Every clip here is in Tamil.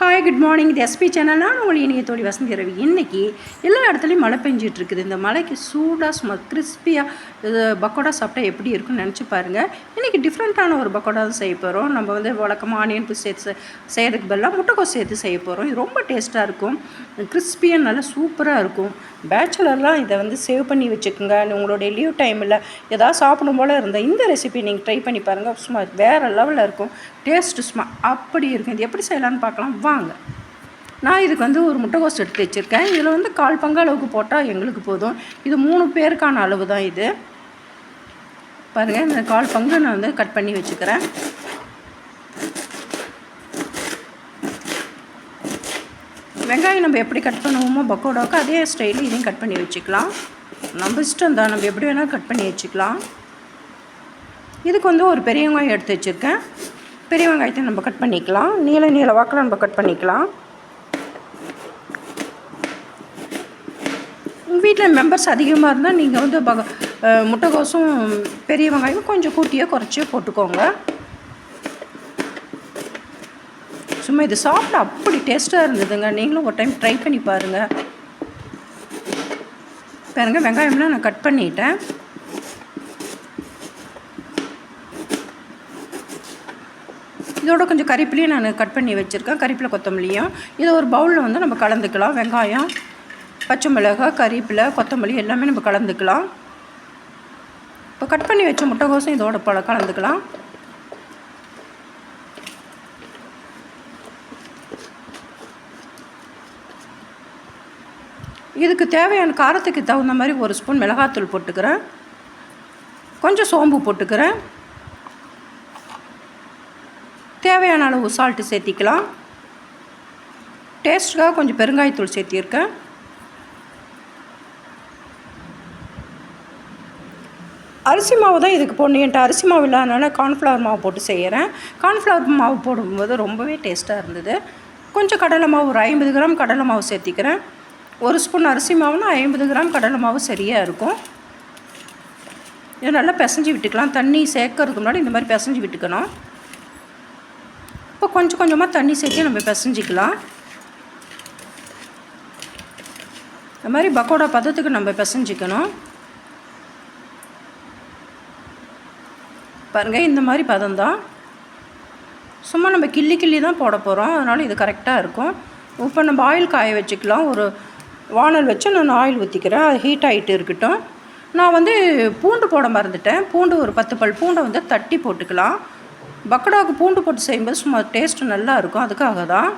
ஹாய் குட் மார்னிங் இது எஸ்பி சேனல் நான் உங்கள் இனிய தோழி வசந்தி ரவி. இன்றைக்கி எல்லா இடத்துலையும் மழை பெஞ்சிட்டு இருக்குது இந்த மழைக்கு சூடாக சும்மா கிறிஸ்பியாக இது பக்கோடா சாப்பிட்டா எப்படி இருக்கும்னு நினச்சி பாருங்கள் இன்றைக்கி டிஃப்ரெண்ட்டான ஒரு பக்கோடா தான் செய்ய போகிறோம் நம்ம வந்து வழக்கமாக ஆனியன் பூ சேர்த்து செய்கிறதுக்கு பதிலாக முட்டைக்கோஸ் சேர்த்து செய்ய போகிறோம் இது ரொம்ப டேஸ்ட்டாக இருக்கும். கிறிஸ்பியாக நல்லா சூப்பராக இருக்கும். பேச்சுலர்லாம் இதை வந்து சேவ் பண்ணி வச்சுக்கோங்க. உங்களுடைய லீவ் டைமில் ஏதாவது சாப்பிடும் போல் இருந்தால் இந்த ரெசிபி நீங்கள் ட்ரை பண்ணி பாருங்கள் சும்மா வேறு லெவலில் இருக்கும். டேஸ்ட்டு சும்மா அப்படி இருக்கும். இது எப்படி செய்யலாம்னு பார்க்கலாம். வாங்க நான் இதுக்கு வந்து ஒரு முட்டைகோஸ் எடுத்து வச்சுருக்கேன். இதில் வந்து கால் பங்கு அளவுக்கு போட்டால் எங்களுக்கு போதும். இது மூணு பேருக்கான அளவு தான் இது. பாருங்கள் இந்த கால் பங்கு நான் வந்து கட் பண்ணி வச்சுக்கிறேன். வெங்காயம் நம்ம எப்படி கட் பண்ணுவோமோ பக்கோடாவுக்கு அதே ஸ்டைலில் இதையும் கட் பண்ணி வச்சுக்கலாம். நம்ம இஷ்டம் தான் நம்ம எப்படி வேணாலும் கட் பண்ணி வச்சுக்கலாம். இதுக்கு வந்து ஒரு பெரிய வெங்காயம் எடுத்து வச்சுருக்கேன். பெரிய வெங்காயத்தை நம்ம கட் பண்ணிக்கலாம். நீள நீள வாக்கில் நம்ம கட் பண்ணிக்கலாம். உங்கள் வீட்டில் மெம்பர்ஸ் அதிகமாக இருந்தால் நீங்கள் வந்து பக முட்டைகோசும் முட்டைக்கோசும் பெரிய வெங்காயமும் கொஞ்சம் கூட்டியோ குறைச்சியோ போட்டுக்கோங்க. சும்மா இது சாப்பிட அப்படி டேஸ்ட்டாக இருந்ததுங்க. நீங்களும் ஒரு டைம் ட்ரை பண்ணி பாருங்கள் பாருங்கள் வெங்காயம்லாம் நான் கட் பண்ணிட்டேன். இதோட கொஞ்சம் கறிப்பிலையும் நான் கட் பண்ணி வச்சுருக்கேன். கறிப்பிலை கொத்தமல்லியும். இதை ஒரு பவுலில் வந்து நம்ம கலந்துக்கலாம். வெங்காயம் பச்சை மிளகாய் கறிப்பிலை கொத்தமல்லி எல்லாமே நம்ம கலந்துக்கலாம். இப்போ கட் பண்ணி வச்ச முட்டைகோசும் இதோட பல கலந்துக்கலாம். இதுக்கு தேவையான காரத்துக்கு தகுந்த மாதிரி ஒரு ஸ்பூன் மிளகாத்தூள் போட்டுக்கிறேன். கொஞ்சம் சோம்பு போட்டுக்கிறேன். தேவையான அளவு சால்ட்டு சேர்த்திக்கலாம். டேஸ்ட்டுக்காக கொஞ்சம் பெருங்காயத்தூள் சேர்த்திருக்கேன். அரிசி மாவு தான் இதுக்கு போடணும். என்கிட்ட அரிசி மாவு இல்லாதனால கார்ன்ஃப்ளவர் மாவு போட்டு செய்கிறேன் கார்ன்ஃப்ளவர் மாவு போடும்போது ரொம்பவே டேஸ்ட்டாக இருந்தது. கொஞ்சம் கடலை மாவு ஒரு ஐம்பது கிராம் கடலை மாவு சேர்த்திக்கிறேன். ஒரு ஸ்பூன் அரிசி மாவுனா ஐம்பது கிராம் கடலை மாவு சரியாக இருக்கும். இதை நல்லா பிசைஞ்சு விட்டுக்கலாம். தண்ணி சேர்க்கறதுக்கு முன்னாடி இந்த மாதிரி பிசைஞ்சு விட்டுக்கணும். கொஞ்சம் கொஞ்சமாக தண்ணி சேர்த்து நம்ம பிசைஞ்சிக்கலாம். இந்த மாதிரி பக்கோடா பதத்துக்கு நம்ம பிசைஞ்சிக்கணும். பாருங்கள் இந்த மாதிரி பதம் தான். சும்மா நம்ம கிள்ளி கிள்ளி தான் போட போகிறோம் அதனால் இது கரெக்டாக இருக்கும். இப்போ நம்ம ஆயில் காய வச்சுக்கலாம். ஒரு வானல் வச்சு நான் ஆயில் ஊற்றிக்கிறேன் அது ஹீட் ஆகிட்டு இருக்கட்டும். நான் வந்து பூண்டு போட மறந்துட்டேன். பூண்டு ஒரு பத்து பல் பூண்டை வந்து தட்டி போட்டுக்கலாம். பக்கடாவுக்கு பூண்டு போட்டு செய்யும்போது சும்மா டேஸ்ட்டு நல்லா இருக்கும் அதுக்காக தான்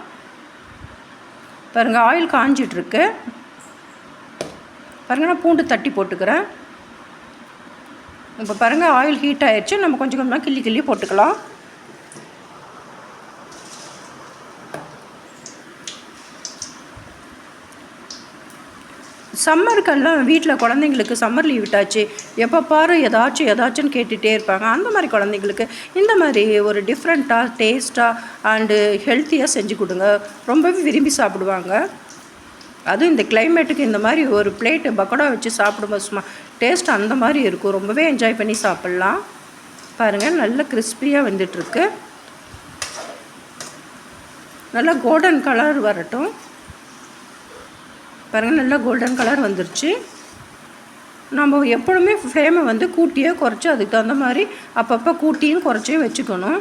பாருங்கள் ஆயில் காஞ்சிட்ருக்கு. பாருங்கள் நான் பூண்டு தட்டி போட்டுக்கிறேன். இப்போ பாருங்கள் ஆயில் ஹீட் ஆயிடுச்சு நம்ம கொஞ்சம் கொஞ்சமாக கிள்ளி கிள்ளி போட்டுக்கலாம். சம்மருக்கெல்லாம் வீட்டில் குழந்தைங்களுக்கு சம்மர் லீவ் விட்டாச்சு. எப்போ பாரு ஏதாச்சும் ஏதாச்சும்னு கேட்டுகிட்டே இருப்பாங்க. அந்த மாதிரி குழந்தைங்களுக்கு இந்த மாதிரி ஒரு டிஃப்ரெண்ட்டாக டேஸ்ட்டாக அண்டு ஹெல்த்தியாக செஞ்சு கொடுங்க. ரொம்பவே விரும்பி சாப்பிடுவாங்க. அதுவும் இந்த கிளைமேட்டுக்கு இந்த மாதிரி ஒரு பிளேட்டு பக்கோடா வச்சு சாப்பிடும்போது சும்மா டேஸ்ட் அந்த மாதிரி இருக்கும். ரொம்பவே என்ஜாய் பண்ணி சாப்பிட்லாம். பாருங்கள் நல்ல கிறிஸ்பியாக வந்துட்டுருக்கு. நல்லா கோல்டன் கலர் வரட்டும். பாருங்கள் நல்லா கோல்டன் கலர் வந்துருச்சு. நம்ம எப்பொழுதுமே ஃப்ளேமை வந்து கூட்டியே குறைச்சி அதுக்கு தகுந்த மாதிரி அப்பப்போ கூட்டியும் குறைச்சியும் வச்சுக்கணும்.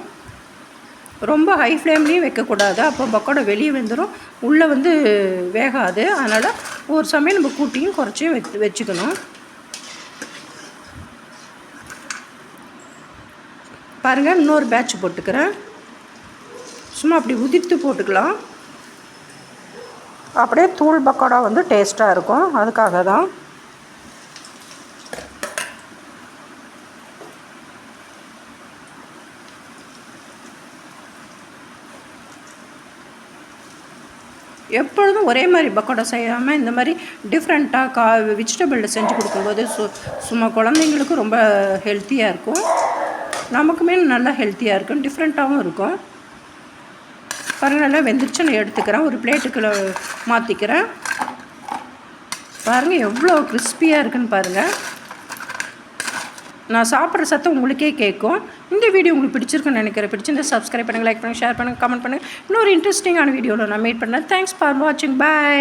ரொம்ப ஹை ஃப்ளேம்லேயும் வைக்கக்கூடாது. அப்போ பக்கோடா வெளியே வந்துடும் உள்ளே வந்து வேகாது. அதனால் ஒரு சமயம் நம்ம கூட்டியும் குறைச்சியும் வச்சு வச்சுக்கணும். பாருங்கள் இன்னொரு பேட்ச் போட்டுக்கிறேன். சும்மா அப்படி உதிர்த்து போட்டுக்கலாம். அப்படியே தூள் பக்கோடா வந்து டேஸ்ட்டாக இருக்கும். அதுக்காக தான் எப்பொழுதும் ஒரே மாதிரி பக்கோடா செய்யாமல் இந்த மாதிரி டிஃப்ரெண்ட்டாக கா வெஜிடபிளில் செஞ்சு கொடுக்கும்போது சு சும்மா குழந்தைங்களுக்கும் ரொம்ப ஹெல்த்தியாக இருக்கும். நமக்குமே நல்லா ஹெல்த்தியாக இருக்கும். டிஃப்ரெண்ட்டாகவும் இருக்கும். பரவாயில்ல வெந்துருச்சு நான் எடுத்துக்கிறேன். ஒரு பிளேட்டுக்குள்ள மாற்றிக்கிறேன் பாருங்கள் எவ்வளோ கிறிஸ்பியாக இருக்குன்னு பாருங்கள் நான் சாப்பிட்ற சத்தம் உங்களுக்கே கேட்கும். இந்த வீடியோ உங்களுக்கு பிடிச்சிருக்குன்னு நினைக்கிறேன். பிடிச்சிருந்தா சப்ஸ்கிரைப் பண்ணுங்கள் லைக் பண்ணுங்கள் ஷேர் பண்ணுங்கள் கமெண்ட் பண்ணுங்கள் இன்னொரு இன்ட்ரெஸ்டிங்கான வீடியோவில் நான் மீட் பண்ணேன் தேங்க்ஸ் ஃபார் வாட்சிங் பாய்